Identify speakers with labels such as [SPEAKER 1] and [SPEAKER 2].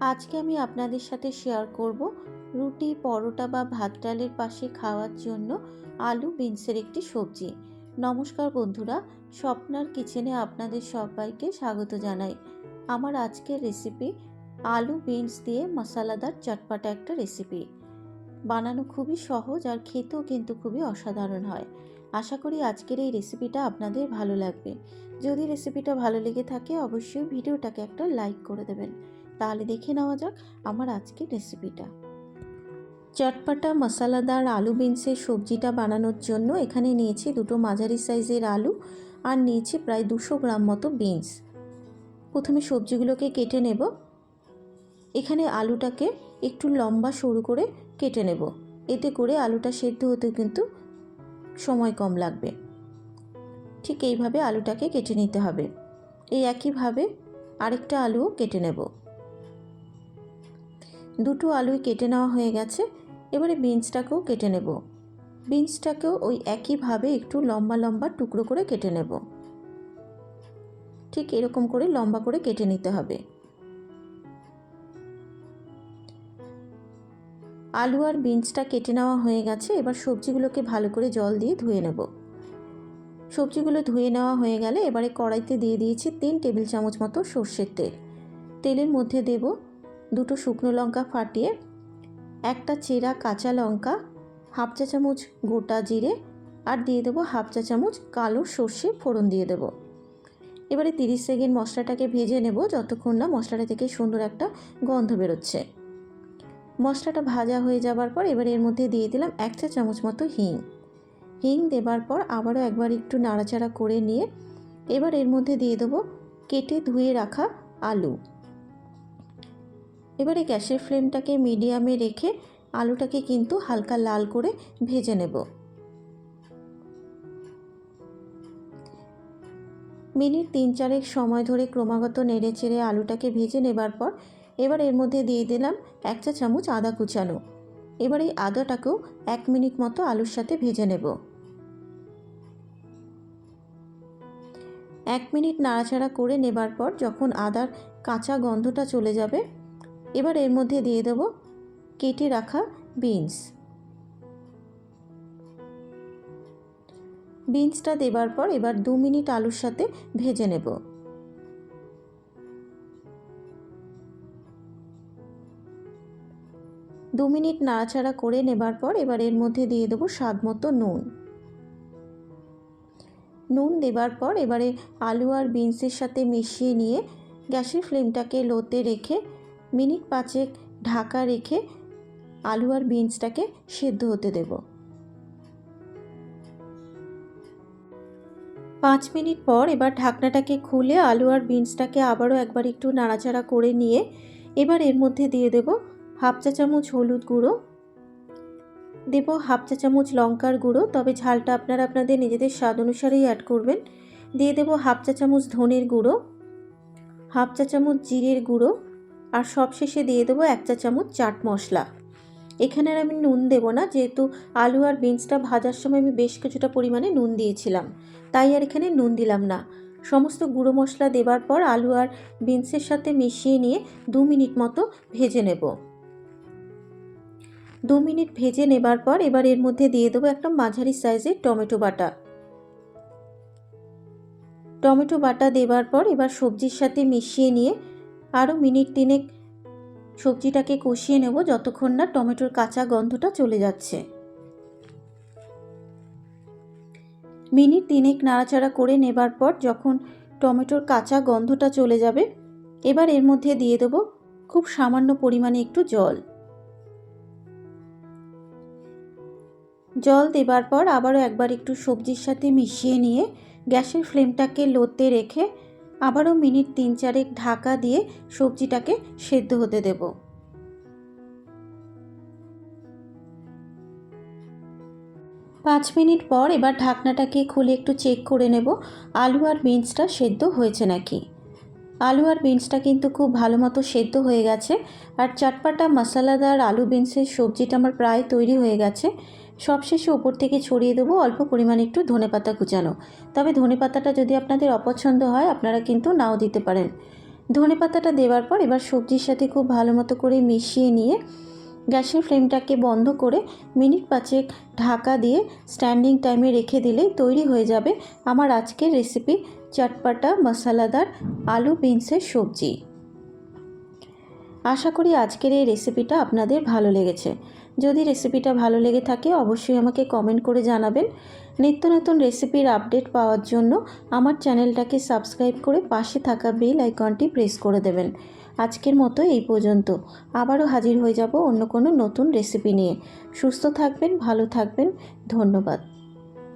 [SPEAKER 1] আজকে আমি আপনাদের সাথে শেয়ার করব রুটি, পরোটা বা ভাত ডালের পাশে খাওয়ার জন্য আলু বিনসের একটি সবজি। নমস্কার বন্ধুরা, স্বপ্নার কিচেনে আপনাদের সবাইকে স্বাগত জানাই। আমার আজকের রেসিপি আলু বিনস দিয়ে মশলাদার চটপাটা একটা রেসিপি বানানো খুবই সহজ আর খেতেও কিন্তু খুবই অসাধারণ হয়। আশা করি আজকের এই রেসিপিটা আপনাদের ভালো লাগবে। যদি রেসিপিটা ভালো লেগে থাকে, অবশ্যই ভিডিওটাকে একটা লাইক করে দেবেন। তাহলে দেখে নেওয়া যাক আমার আজকের রেসিপিটা চটপাটা, মশলাদার, আলু বিনসের সবজিটা বানানোর জন্য এখানে নিয়েছি দুটো মাঝারি সাইজের আলু আর নিয়েছি প্রায় দুশো গ্রাম মতো বিনস। প্রথমে সবজিগুলোকে কেটে নেব। এখানে আলুটাকে একটু লম্বা সরু করে কেটে নেব। এতে করে আলুটা সেদ্ধ হতে কিন্তু সময় কম লাগবে। ঠিক এইভাবে আলুটাকে কেটে নিতে হবে। এই একইভাবে আরেকটা আলুও কেটে নেব। দুটো আলুই কেটে নেওয়া হয়ে গেছে, এবারে বিনসটাকেও কেটে নেব। বিনসটাকেও ওই একইভাবে একটু লম্বা লম্বা টুকরো করে কেটে নেব। ঠিক এরকম করে লম্বা করে কেটে নিতে হবে। আলু আর বিনসটা কেটে নেওয়া হয়ে গেছে, এবার সবজিগুলোকে ভালো করে জল দিয়ে ধুয়ে নেব। সবজিগুলো ধুয়ে নেওয়া হয়ে গেলে এবারে কড়াইতে দিয়ে দিয়েছি তিন টেবিল চামচ মতো সর্ষের তেল। তেলের মধ্যে দেব দুটো শুকনো লঙ্কা ফাটিয়ে, একটা চেরা কাঁচা লঙ্কা, হাফ চা চামচ গোটা জিরে আর দিয়ে দেবো হাফ চা চামচ কালো সর্ষে ফোড়ন দিয়ে দেবো। এবারে তিরিশ সেকেন্ড মশলাটাকে ভেজে নেব যতক্ষণ না মশলাটা থেকে সুন্দর একটা গন্ধ বেরোচ্ছে। মশলাটা ভাজা হয়ে যাবার পর এবার এর মধ্যে দিয়ে দিলাম এক চা চামচ মতো হিং। হিং দেবার পর আবারও একবার একটু নাড়াচাড়া করে নিয়ে এবার এর মধ্যে দিয়ে দেবো কেটে ধুয়ে রাখা আলু। এবারে গ্যাসের ফ্লেমটাকে মিডিয়ামে রেখে আলুটাকে কিন্তু হালকা লাল করে ভেজে নেব। মিনিট তিন চারেক সময় ধরে ক্রমাগত নেড়ে চেড়ে আলুটাকে ভেজে নেবার পর এবার এর মধ্যে দিয়ে দিলাম এক চা চামচ আদা কুচানো। এবার এই আদাটাকেও এক মিনিট মতো আলুর সাথে ভেজে নেব। এক মিনিট নাড়াচাড়া করে নেবার পর যখন আদার কাঁচা গন্ধটা চলে যাবে এবার এর মধ্যে দিয়ে দেবো কেটে রাখা বিনস। বিনসটা দেবার পর এবার দু মিনিট আলুর সাথে ভেজে নেব। দু মিনিট নাড়াচাড়া করে নেবার পর এবার এর মধ্যে দিয়ে দেবো স্বাদ মতো নুন। নুন দেবার পর এবারে আলু আর বিনসের সাথে মিশিয়ে নিয়ে গ্যাসের ফ্লেমটাকে লোতে রেখে মিনিট পাঁচেক ঢাকা রেখে আলু আর বিনসটাকে সেদ্ধ হতে দেব। পাঁচ মিনিট পর এবার ঢাকনাটাকে খুলে আলু আর বিনসটাকে আবারও একবার একটু নাড়াচাড়া করে নিয়ে এবার এর মধ্যে দিয়ে দেব হাফ চা চামচ হলুদ গুঁড়ো। দেব হাফ চা চামচ লঙ্কার গুঁড়ো, তবে ঝালটা আপনারা আপনাদের নিজেদের স্বাদ অনুসারেই অ্যাড করবেন। দিয়ে দেব হাফ চা চামচ ধনের গুঁড়ো, হাফ চা চামচ জিরের গুঁড়ো আর সবশেষে দিয়ে দেবো এক চা চামচ চাট মশলা। এখানে আর আমি নুন দেব না, যেহেতু আলু আর বিনসটা ভাজার সময় আমি বেশ কিছুটা পরিমাণে নুন দিয়েছিলাম। তাই আর এখানে নুন দিলাম না। সমস্ত গুঁড়ো মশলা দেবার পর আলু আর বিনসের সাথে মিশিয়ে নিয়ে দু মিনিট মতো ভেজে নেব। দু মিনিট ভেজে নেবার পর এবার এর মধ্যে দিয়ে দেবো একটা মাঝারি সাইজের টমেটো বাটা। টমেটো বাটা দেবার পর এবার সবজির সাথে মিশিয়ে নিয়ে আরও মিনিট তিনেক সবজিটাকে কষিয়ে নেব যতক্ষণ না টমেটোর কাঁচা গন্ধটা চলে যাচ্ছে। মিনিট তিনেক নাড়াচাড়া করে নেবার পর যখন টমেটোর কাঁচা গন্ধটা চলে যাবে, এবার এর মধ্যে দিয়ে দেব খুব সামান্য পরিমাণে একটু জল। জল দেবার পর আবারও একবার একটু সবজির সাথে মিশিয়ে নিয়ে গ্যাসের ফ্লেমটাকে লোতে রেখে আবারও মিনিট তিন চারেক ঢাকা দিয়ে সবজিটাকে সেদ্ধ হতে দেব। পাঁচ মিনিট পর এবার ঢাকনাটাকে খুলে একটু চেক করে নেব, আলু আর বিনসটা সেদ্ধ হয়েছে নাকি? আলু আর বিনসটা কিন্তু খুব ভালো মতো সেদ্ধ হয়ে গেছে, আর চটপাটা, মশলাদার আলু বিনসের সবজিটা আমার প্রায় তৈরি হয়ে গেছে। সবশেষে উপর থেকে ছড়িয়ে দেবো, অল্প পরিমাণে একটু ধনেপাতা কুচানো। তবে ধনেপাতাটা যদি আপনাদের অপছন্দ হয়, আপনারা কিন্তু নাও দিতে পারেন। ধনে পাতাটা দেওয়ার পর এবার সবজির সাথে খুব ভালো মতো করে মিশিয়ে নিয়ে গ্যাসের ফ্লেমটাকে বন্ধ করে মিনিট পাঁচেক ঢাকা দিয়ে স্ট্যান্ডিং টাইমে রেখে দিলেই তৈরি হয়ে যাবে আমার আজকের রেসিপি চটপাটা মশলাদার আলু বিনসের সবজি। আশা করি আজকের এই রেসিপিটা আপনাদের ভালো লেগেছে। যদি রেসিপিটা ভালো লেগে থাকে, অবশ্যই আমাকে কমেন্ট করে জানাবেন। নিত্য নতুন রেসিপির আপডেট পাওয়ার জন্য আমার চ্যানেলটাকে সাবস্ক্রাইব করে পাশে থাকা বেল আইকনটি প্রেস করে দেবেন। আজকের মতো এই পর্যন্ত। আবারও হাজির হয়ে যাব অন্য কোনো নতুন রেসিপি নিয়ে। সুস্থ থাকবেন, ভালো থাকবেন। ধন্যবাদ।